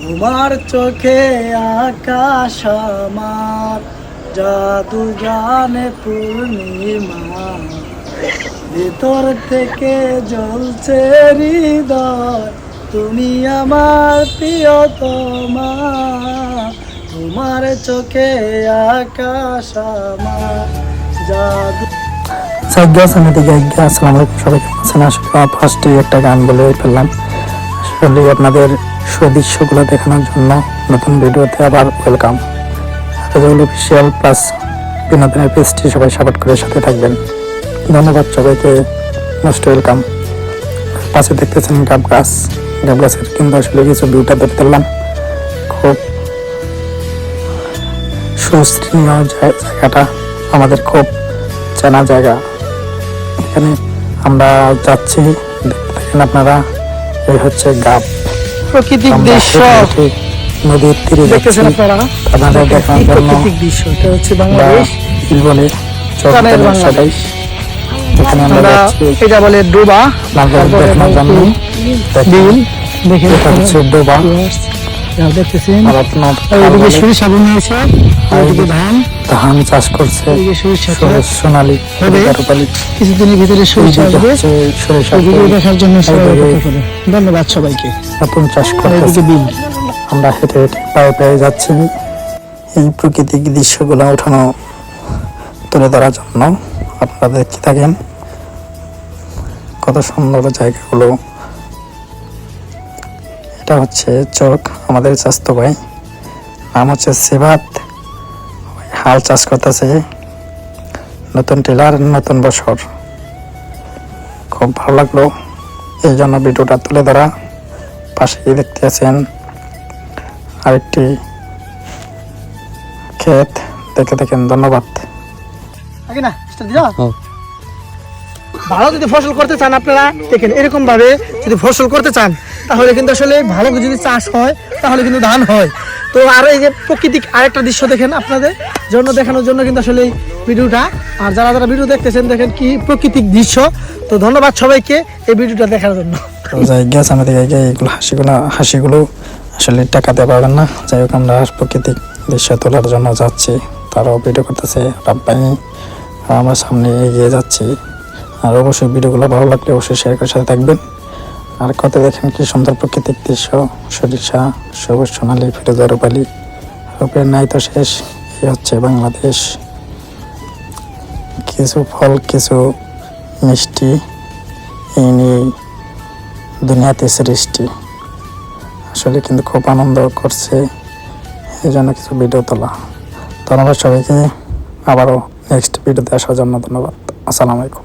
তোমার চোখে আকাশ আমার, জাদু গানে পূর্ণিমা। ভেতর থেকে জ্বলছে হৃদয়, তুমি আমার প্রিয়তমা। তোমার চোখে আকাশ আমার, জাদু সাজ্ঞা সমিতি গাইজ্ঞা আসসালামু আলাইকুম সবাই আসলে ফার্স্টে একটা গান বলে ফেললাম। আসলে আপনাদের সুদৃশ্যগুলো দেখানোর জন্য নতুন ভিডিওতে আবার ওয়েলকাম রাজুল অফিসিয়াল প্লাস বিনোদনের পেজটি সবাই সাপোর্ট করে সাথে থাকবেন। ধন্যবাদ সবাইকে মোস্ট ওয়েলকাম পাশে দেখতেছেন গাব গাছ গাব গাছের কিন্তু আসলে কিছু ভিউটা ধরে দিলাম খুব জায়- জায়গাটা, আমাদের খুব চেনা জায়গা। এখানে আমরা যাচ্ছি, দেখতে থাকেন আপনারা। এই হচ্ছে গাব। প্রাকৃতিক দৃশ্য। নদীর তীরে দেখতেছেন আপনারা? আপনাদের দেখানোর জন্য দৃশ্য। এটা হচ্ছে বাংলাদেশ। জীবনে প্রাণের বাংলাদেশ। এখানে আমরা এটা বলে ডোবা। তারপরে বিল দেখে হচ্ছে ডোবা। দেখতেছেন। আর আপনার আর সরিষা বুনে আছে আর ধান। ধান চাষ করছে। সোনালী। কিছুদিনের ভিতরে সরিষা আসবে। দেখার জন্য সবাই ধন্যবাদ সবাইকে। নতুন চাষ বিল। আমরা হেঁটে হেঁটে পায়ে পায়ে যাচ্ছি এই প্রাকৃতিক দৃশ্যগুলো ওঠানো তুলে ধরার জন্য আপনারা দেখতে থাকেন কত সুন্দর জায়গাগুলো। এটা হচ্ছে চোখ আমাদের স্বাস্থ্য ভাই। নাম হচ্ছে সেবাত। হাল চাষ করতেছে। নতুন টেলার নতুন বছর। খুব ভালো লাগল। এই জন্য ভিডিওটা তুলে ধরা। পাশেই দেখতে আছেন আরেকটি ক্ষেত। দেখে দেখেন ধন্যবাদ। না ভালো যদি ফসল করতে চান আপনারা, দেখেন এরকম ভাবে যদি ফসল করতে চান, তাহলে কিন্তু আসলে ভালো যদি চাষ হয়, তাহলে কিন্তু ধান হয়। তো আর এই যে প্রাকৃতিক আরেকটা দৃশ্য দেখেন আপনাদের জন্য, দেখানোর জন্য কিন্তু আসলে ভিডিওটা। আর যারা যারা ভিডিও দেখতেছেন, দেখেন কি প্রাকৃতিক দৃশ্য। তো ধন্যবাদ সবাইকে এই ভিডিওটা দেখার জন্য। যাই গেছে আমাদের এইগুলো হাসিগুলো হাসিগুলো আসলে টাকা দিয়ে পাবেন না। যাই হোক, আমরা প্রাকৃতিক দৃশ্য তোলার জন্য যাচ্ছি। তারাও ভিডিও করতেছে রাব্বাই আমরা সামনে এগিয়ে যাচ্ছি। আর অবশ্যই ভিডিওগুলো ভালো লাগলে অবশ্যই শেয়ার করে সাথে থাকবেন। আর কত দেখেন কি সুন্দর প্রাকৃতিক দৃশ্য, সরিষা, সবুজ সোনালি ফিরোজা রূপালি। রূপের নাই তো শেষ এই হচ্ছে বাংলাদেশ। কিছু ফল, কিছু মিষ্টি, এই নিয়ে দুনিয়াতে সৃষ্টি। আসলে কিন্তু খুব আনন্দ করছে, এই জন্য কিছু ভিডিও তোলা। ধন্যবাদ সবাইকে, আবারও নেক্সট ভিডিওতে আসার জন্য ধন্যবাদ। আসসালামু আলাইকুম।